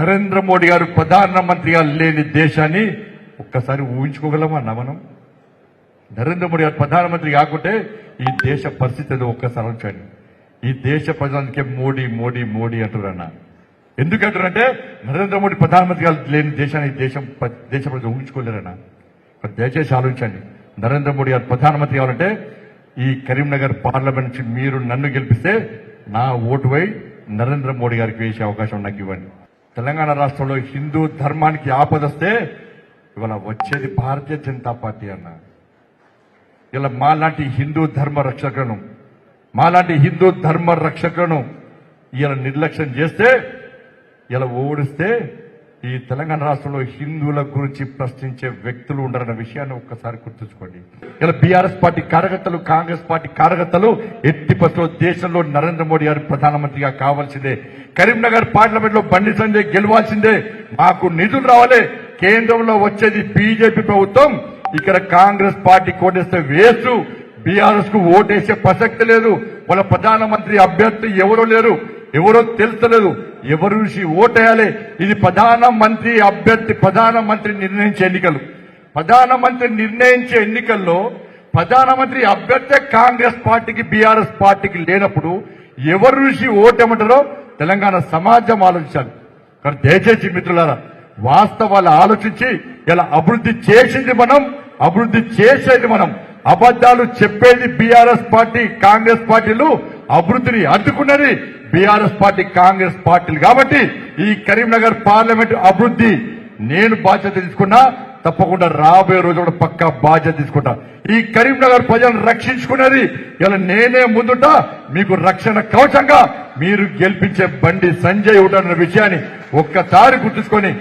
నరేంద్ర మోడీ గారు ప్రధానమంత్రిగా లేని దేశాన్ని ఒక్కసారి ఊహించుకోగలమా మనం? నరేంద్ర మోడీ గారు ప్రధానమంత్రి కాకుంటే ఈ దేశ పరిస్థితి ఏదో ఒక్కసారి ఆలోచించండి. ఈ దేశ ప్రజలకే మోడీ మోడీ మోడీ అంటున్నారన్న. ఎందుకు అంటారంటే నరేంద్ర మోడీ ప్రధానమంత్రిగా లేని దేశాన్ని దేశం దేశ ప్రజలు ఊహించుకోలేరన్న. దయచేసి ఆలోచించండి. నరేంద్ర మోడీ గారు ప్రధానమంత్రి కావాలంటే ఈ కరీంనగర్ పార్లమెంట్ నుంచి మీరు నన్ను గెలిపిస్తే నా ఓటు వై నరేంద్ర మోడీ గారికి వేసే అవకాశం నాకు ఇవ్వండి. తెలంగాణ రాష్ట్రంలో హిందూ ధర్మానికి ఆపదొస్తే ఇవాళ వచ్చేది భారతీయ జనతా పార్టీ అన్న. ఇలా మాలాంటి హిందూ ధర్మ రక్షకులను మాలాంటి హిందూ ధర్మ రక్షకులను ఇలా నిర్లక్ష్యం చేస్తే ఇలా ఓడిస్తే ఈ తెలంగాణ రాష్ట్రంలో హిందువుల గురించి ప్రశ్నించే వ్యక్తులు ఉండరన్న విషయాన్ని ఒక్కసారి గుర్తుంచుకోండి. ఇలా బీఆర్ఎస్ పార్టీ కార్యకర్తలు కాంగ్రెస్ పార్టీ కార్యకర్తలు ఎట్టి దేశంలో నరేంద్ర మోడీ గారు ప్రధానమంత్రిగా కావాల్సిందే. కరీంనగర్ పార్లమెంట్లో బండి సంజయ్ గెలవాల్సిందే. మాకు నిధులు రావాలి. కేంద్రంలో వచ్చేది బీజేపీ ప్రభుత్వం. ఇక్కడ కాంగ్రెస్ పార్టీ కోటేస్తే వేసు బీఆర్ఎస్కు ఓటేసే ప్రసక్తి లేదు. వాళ్ళ ప్రధానమంత్రి అభ్యర్థి ఎవరో లేరు. ఎవరో తెలుస్తలేదు. ఎవరు చూసి ఓటేయాలి? ఇది ప్రధానమంత్రి అభ్యర్థి ప్రధానమంత్రి నిర్ణయించే ఎన్నికలు. ప్రధానమంత్రి నిర్ణయించే ఎన్నికల్లో ప్రధానమంత్రి అభ్యర్థి కాంగ్రెస్ పార్టీకి బీఆర్ఎస్ పార్టీకి లేనప్పుడు ఎవరు చూసి ఓటేమంటారో తెలంగాణ సమాజం ఆలోచించాలి. కానీ దయచేసి మిత్రులారా వాస్తవాలు ఆలోచించి ఇలా అభివృద్ధి చేసింది మనం అభివృద్ధి చేసేది మనం. అబద్ధాలు చెప్పేది బీఆర్ఎస్ పార్టీ కాంగ్రెస్ పార్టీలు అభివృద్ధిని అడ్డుకున్నది బీఆర్ఎస్ పార్టీ కాంగ్రెస్ పార్టీలు. కాబట్టి ఈ కరీంనగర్ పార్లమెంట్ అభివృద్ధి నేను బాధ్యత తీసుకున్నా తప్పకుండా రాబోయే రోజు కూడా పక్కా బాధ్యత తీసుకుంటా. ఈ కరీంనగర్ ప్రజలను రక్షించుకునేది ఇలా నేనే ముందుంటా మీకు రక్షణ కవచంగా మీరు గెలిపించే బండి సంజయ్ ఉంటారన్న విషయాన్ని ఒక్కసారి గుర్తుంచుకొని